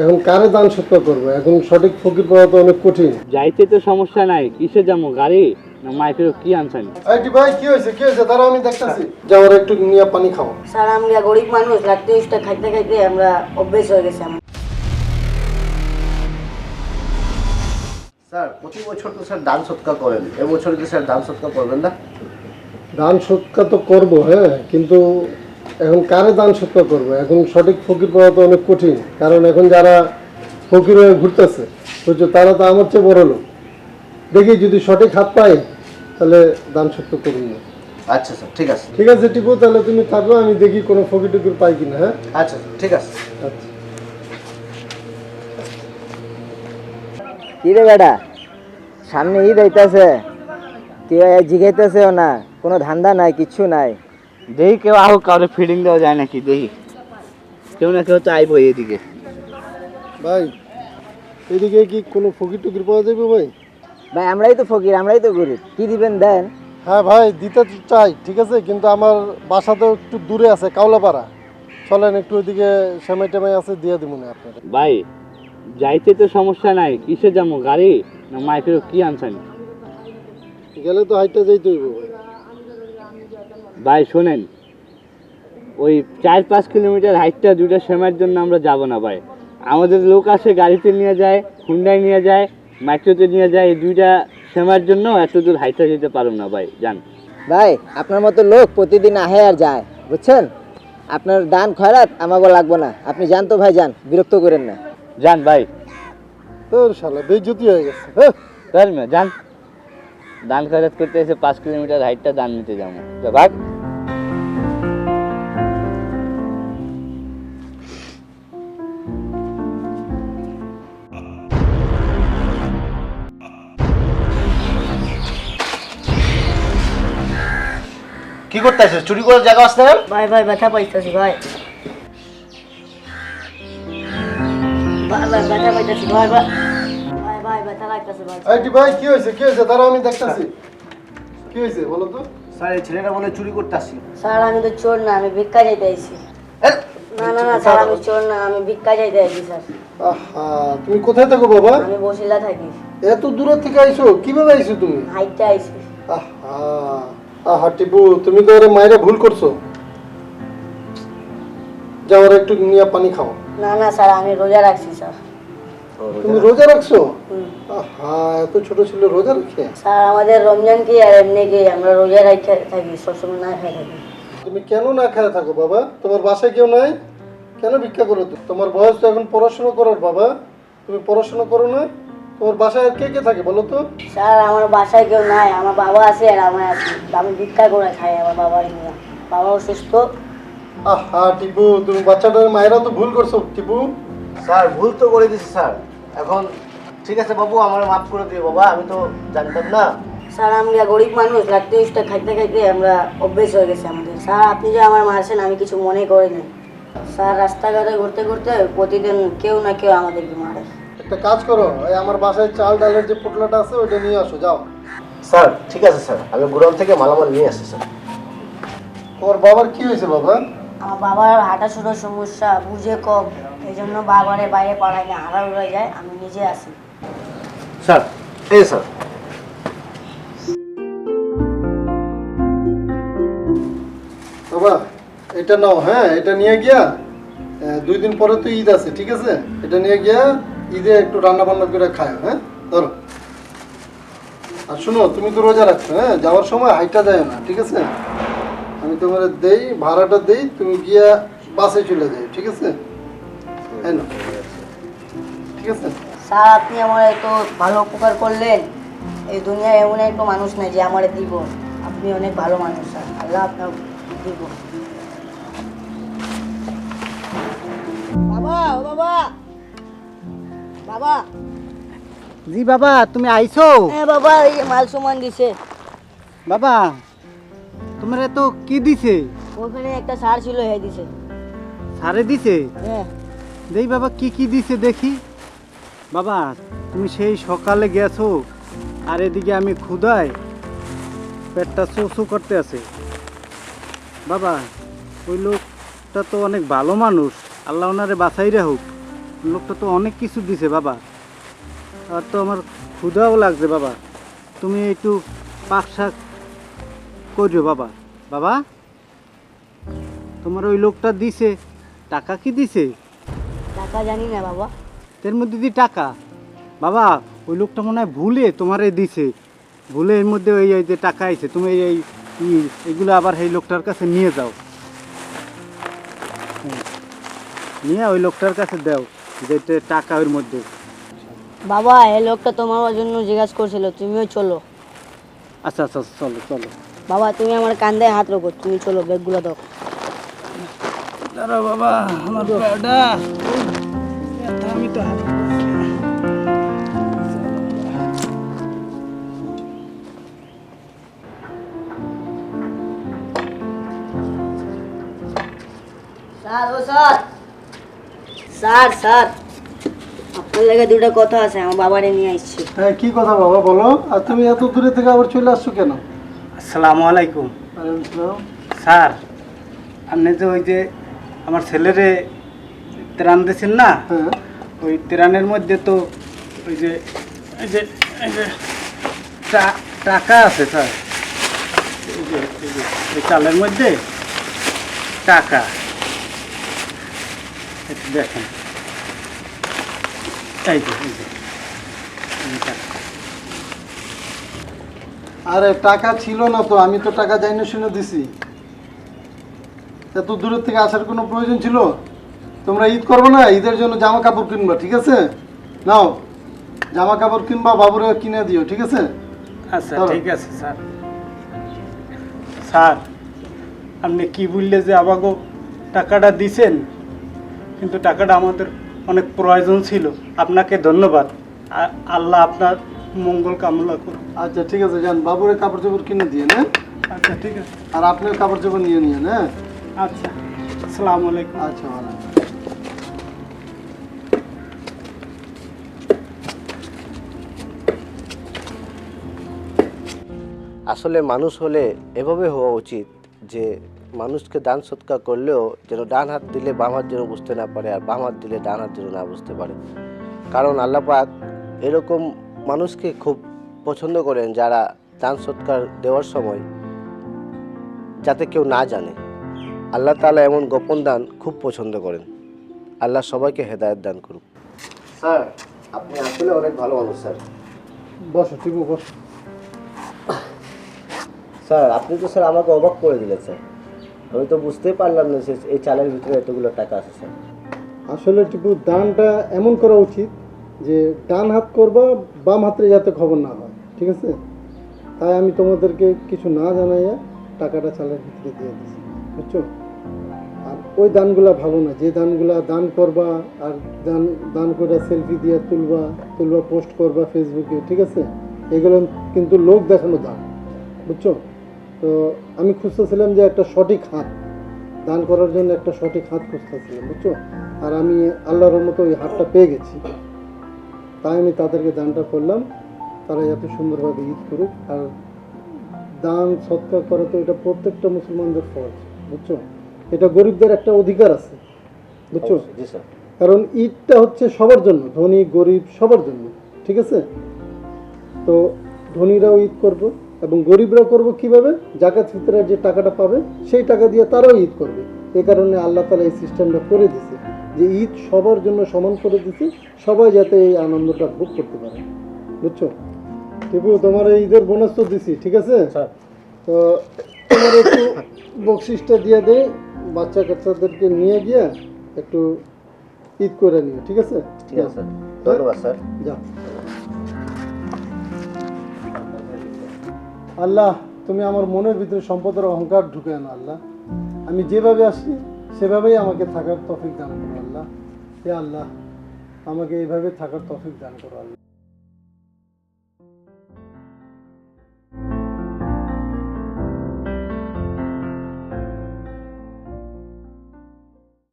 এখন কারে দান সত্য করব? এখন সঠিক ফকির পাওয়া তো অনেক কঠিন। যাইতে তো সমস্যা নাই কিসে যাব গাড়ি না মাইকের কি আনছেন? আইটি ভাই কি হয়েছে কি হয়েছে? দাঁড়াও আমি দেখতেছি। যাওয়ার একটু নিয়ে পানি খাও। স্যার আমরা গরিব মানুষ খাইতে খাইতে আমরা অভ্যেস হয়ে গেছে আমার। স্যার প্রতি বছর তো স্যার দান সৎকার করেন। এবছর কি স্যার দান সৎকার করবেন না? দান সৎকার তো করব হ্যাঁ কিন্তু এখন কারে দান সত্য করব? এখন সঠিক ফকির পাওয়া তো অনেক কঠিন। কারণ এখন যারা ফকির হয়ে ঘুরতেছে বুঝছ তারা তো আমার চেয়ে বড় লোক। দেখি যদি সঠিক হাত পাই তাহলে দান সত্য করুন না। আচ্ছা স্যার ঠিক আছে। ঠিক আছে টিপু তাহলে তুমি থাকো আমি দেখি কোনো ফকির টুকির পাই কিনা হ্যাঁ? আচ্ছা ঠিক আছে। আচ্ছা। কি রে বেটা সামনে ঈদ আইতাছে কেউ জিগাইতেছেও না কোনো ধান্দা নাই কিচ্ছু নাই। দেখি কেউ আহ কাউরে ফিডিং দেওয়া যায় নাকি দেখি। কেউ না কেউ তো আইবো এদিকে। ভাই এদিকে কি কোনো ফকির টুকির পাওয়া যাবে ভাই? ভাই আমরাই তো ফকির আমরাই তো গরিব। কি দিবেন দেন? হ্যাঁ ভাই দিতে তো চাই ঠিক আছে কিন্তু আমার বাসা তো একটু দূরে আছে কাউলাপাড়া। চলেন একটু ওইদিকে সেমাই টেমাই আছে দিয়ে দিব না আপনার। ভাই যাইতে তো সমস্যা নাই কিসে যাব গাড়ি না মাইকের কি আনছেন? গেলে তো হাইটটা যাইতে হইব ভাই। ভাই শোনেন ওই চার পাঁচ কিলোমিটার হাইটটা দুইটা সময়ের জন্য আমরা যাব না ভাই। আমাদের লোক আসে গাড়িতে নিয়ে যায় হুন্ডায় নিয়ে যায় মাইক্রোতে নিয়ে যায় এই দুইটা সময়ের জন্য এত দূর হাইটটা যেতে পারো না ভাই যান। ভাই আপনার মতো লোক প্রতিদিন আহে আর যায় বুঝছেন? আপনার দান খয়রাত আমাকে লাগবো না। আপনি যান তো ভাই যান বিরক্ত করেন না। যান ভাই। তোর শালা বেজ্জতি হয়ে গেছে। হ্যাঁ তার যান। দান খরচ করতে এসে পাঁচ কিলোমিটার হাইটটা দান নিতে যাব। তো ভাগ। কি করতে আসছিস চুরি করার জায়গা আসতে না? ভাই ভাই ব্যথা পাইতেছি ভাই। ভাই ভাই ব্যথা পাইতেছি ভাই ভাই। ভাই ভাই ব্যথা লাগতেছে ভাই। আইটি ভাই কি হয়েছে? কি হয়েছে? দাঁড়াও আমি দেখতেছি। কি হয়েছে? বলো তো। স্যার এই ছেলেটা বলে চুরি করতে আসছি স্যার আমি তো চোর না আমি ভিক্ষা যাইতে আইছি। না না না স্যার আমি চোর না আমি ভিক্ষা যাইতে আইছি স্যার। আহা তুমি কোথায় থাকো বাবা? আমি বসিলা থাকি। এত দূর থেকে আইছো কীভাবে আইছো তুমি? হাইটটা আইছি। আহা। আহা টিপু তুমি তো ওরে মায়েরা ভুল করছ। যাও ওরা একটু নিয়ে পানি খাও। না না স্যার আমি রোজা রাখছি স্যার। তুমি রোজা রাখছো। আহা এত ছোট ছিল রোজা রাখে? স্যার আমাদের রমজান কি আর এমনি কি? আমরা রোজা রাখতে থাকি সবসময় না খাই থাকি। তুমি কেন না খেয়ে থাকো বাবা? তোমার বাসায় কেউ নাই? কেন ভিক্ষা করো? তুমি? তোমার বয়স তো এখন পড়াশোনা করার বাবা। তুমি পড়াশোনা করো না? তোমার বাসায় কে কে থাকে বলো তো? স্যার আমার বাসায় কেউ নাই আমার বাবা আছে আর আমার আছে আমি ভিক্ষা করে খাই আমার বাবার নিয়ে। বাবা অসুস্থ আহা টিপু তুমি বাচ্চাটার মায়েরা তো ভুল করছ টিপু। স্যার ভুল তো করে দিছি স্যার। এখন ঠিক আছে বাবু আমার মাফ করে দিও বাবা আমি তো জানতাম না। স্যার আমরা গরিব মানুষ রাত্রে উঠতে খাইতে খাইতে আমরা অভ্যেস হয়ে গেছে আমাদের। স্যার আপনি যে আমার মারছেন আমি কিছু মনে করিনি। স্যার রাস্তাঘাটে ঘুরতে ঘুরতে প্রতিদিন কেউ না কেউ আমাদেরকে মারে। একটা কাজ করো এই আমার বাসায় চাল ডালের যে পোটলাটা আছে ওইটা নিয়ে আসো যাও। স্যার ঠিক আছে স্যার। আমি গুড়াম থেকে মালামাল নিয়ে আসছি স্যার। তোর বাবার কি হয়েছে বাবা? আমার বাবার হাঁটা ছোটোর সমস্যা বুঝে কম এই জন্য বাবারে বাইরে পাড়ায় না হারা উড়ে যায় আমি নিজে আসি স্যার এই স্যার। বাবা এটা নাও হ্যাঁ এটা নিয়ে গিয়া দুই দিন পরে তো ঈদ আছে ঠিক আছে? এটা নিয়ে গিয়া ঈদে একটু রান্না বান্না করে খায় হ্যাঁ? ধরো। আর শোনো, তুমি তো রোজা রাখছো হ্যাঁ? যাওয়ার সময় হাইটা যায় না, ঠিক আছে? আমি তোমার দেই, ভাড়াটা দেই, তুমি গিয়া বাসে চলে যাই ঠিক আছে? হ্যাঁ ঠিক আছে? স্যার, আপনি আমার এত ভালো উপকার করলেন। এই দুনিয়ায় এমন একটা মানুষ নাই যে আমারে দিব। আপনি অনেক ভালো মানুষ, স্যার। আল্লাহ আপনার দিব। বাবা, ও বাবা! বাবা। জি বাবা তুমি আইছো? হ্যাঁ বাবা এই মাল সামান দিছে। বাবা তোমার এত কি দিছে? ওখানে একটা সার ছিল হ্যাঁ দিছে। সারে দিছে? হ্যাঁ। দেই বাবা কি কি দিছে দেখি। বাবা তুমি সেই সকালে গেছো আর এদিকে আমি ক্ষুদায় পেটটা চোচো করতে আছে। বাবা ওই লোকটা তো অনেক ভালো মানুষ। আল্লাহ ওনারে বাঁচাই হোক। লোকটা তো অনেক কিছু দিছে বাবা। আর তো আমার ক্ষুধাও লাগছে বাবা। তুমি একটু পাক শাক করিও বাবা। বাবা তোমার ওই লোকটা দিছে। টাকা কি দিছে? টাকা জানি না বাবা। এর মধ্যে দি টাকা? বাবা ওই লোকটা মনে হয় ভুলে তোমারে দিছে। ভুলে এর মধ্যে ওই এই যে টাকা আইছে তুমি এই এগুলো আবার এই লোকটার কাছে নিয়ে যাও। নিয়ে ওই লোকটার কাছে দাও। যেটা টাকা ওর মধ্যে। বাবা এই লোকটা তোমার জন্য জিজ্ঞাসা করছিল তুমিও চলো। আচ্ছা আচ্ছা চলো চলো। বাবা তুমি আমার কান্দায় হাত রাখো তুমি চলো ব্যাগগুলো দাও। দাঁড়াও বাবা আমার পাটা আমি তো হাত স্যার ও স্যার। Sir sir. আপনার লাগে দুটো কথা আছে আমার বাবারে নিয়ে আসছি। হ্যাঁ কি কথা বাবা বলো? আর তুমি এত দূরে থেকে আবার চলে আসছো কেন? আসসালামু আলাইকুম। স্যার আপনি যে ওই যে আমার ছেলেরে ত্রাণ দিয়েছেন না? হ্যাঁ। ওই ত্রাণের মধ্যে তো ওই যে এই যে এই যে টাকা আছে স্যার। এই যে চালের মধ্যে টাকা। একটু দেখেন। এই যে এই যে। আরে টাকা ছিল না তো আমি তো টাকা যাই না শুনে দিছি। এত দূরের থেকে আসার কোনো প্রয়োজন ছিল? তোমরা ঈদ করবে না ঈদের জন্য জামা কাপড় কিনবা ঠিক আছে? নাও জামা কাপড় কিনবা বাবুরে কিনে দিও ঠিক আছে? আচ্ছা। ঠিক আছে স্যার। স্যার আপনি কি বললে যে আমাকে টাকাটা দিছেন? কিন্তু টাকাটা আমাদের অনেক প্রয়োজন ছিল। আপনাকে ধন্যবাদ। আল্লাহ আপনার মঙ্গল কামনা করুন আচ্ছা ঠিক আছে যান। বাবুরে কাপড় চোপড় কিনে দিয়ে হ্যাঁ? আচ্ছা ঠিক আছে। আর আপনার কাপড় চোপড় নিয়ে নিয়ে হ্যাঁ? আচ্ছা। আসসালামু আলাইকুম। আচ্ছা ভালো আসলে মানুষ হলে এভাবে হওয়া উচিত। যে মানুষকে দান সৎকার করলেও যেন ডান হাত দিলে বাম হাত যেন বুঝতে না পারে আর বাম হাত দিলে ডান হাত যেন না বুঝতে পারে। কারণ আল্লাহ পাক এরকম মানুষকে খুব পছন্দ করেন যারা দান সৎকার দেওয়ার সময় যাতে কেউ না জানে। আল্লাহ তাআলা এমন গোপন দান খুব পছন্দ করেন। আল্লাহ সবাইকে হেদায়ত দান করুক। স্যার আপনি আসলে অনেক ভালো মানুষ স্যার। বসো টিপু বসো। স্যার, আপনি তো স্যার আমাকে অবাক করে দিলেন স্যার আমি তো বুঝতেই পারলাম না এই চালের ভিতরে এতগুলো টাকা আছে, স্যার। আসলে টিপু, দানটা এমন করা উচিত যে ডান হাত করবা, বাম হাতে যাতে খবর না হয়, ঠিক আছে? তাই আমি তোমাদেরকে কিছু না জানাইয়া টাকাটা চালের ভিতরে দিয়ে দিচ্ছি বুঝছ? আর ওই দানগুলা ভালো না, যে দানগুলা দান করবা আর দান দান করে সেলফি দিয়ে তুলবা তুলবা, পোস্ট করবা ফেসবুকে ঠিক আছে? এগুলো কিন্তু লোক দেখানো দান, বুঝছ? তো আমি খুঁজতেছিলাম যে একটা সঠিক হাত দান করার জন্য একটা সঠিক হাত খুঁজতেছিলাম বুঝছ? আর আমি আল্লাহর মতো ওই হাতটা পেয়ে গেছি। তাই আমি তাদেরকে দানটা করলাম। তারা যাতে সুন্দরভাবে ঈদ করুক। আর দান সৎকার করা তো এটা প্রত্যেকটা মুসলমানদের ফরজ বুঝছ? এটা গরিবদের একটা অধিকার আছে বুঝছ? জি কারণ ঈদটা হচ্ছে সবার জন্য ধনী গরিব সবার জন্য ঠিক আছে? তো ধনীরাও ঈদ করব। এবং গরিবরা করব কীভাবে? জাকাত ফিতরের যে টাকাটা পাবে সেই টাকা দিয়ে তারাও ঈদ করবে। এ কারণে আল্লাহ তালা এই সিস্টেমটা করে দিছে যে ঈদ সবার জন্য সমান করে দিছে সবাই যাতে এই আনন্দটা ভোগ করতে পারে। বুঝছ? টিপু তোমার এই ঈদের বোনাস তো দিছি ঠিক আছে? তো তোমার একটু বকশিসটা দিয়ে দে বাচ্চা কাচ্চাদেরকে নিয়ে গিয়ে একটু ঈদ করে নিও ঠিক আছে? ঠিক আছে ধন্যবাদ স্যার। যা। আল্লাহ, তুমি আমার মনের ভিতরে সম্পদের অহংকার ঢুকে না আল্লাহ। আমি যেভাবে আসি সেভাবেই আমাকে থাকার তফিক দান করো, আল্লাহ। হে আল্লাহ, আমাকে এইভাবে থাকার তফিক দান করো, আল্লাহ।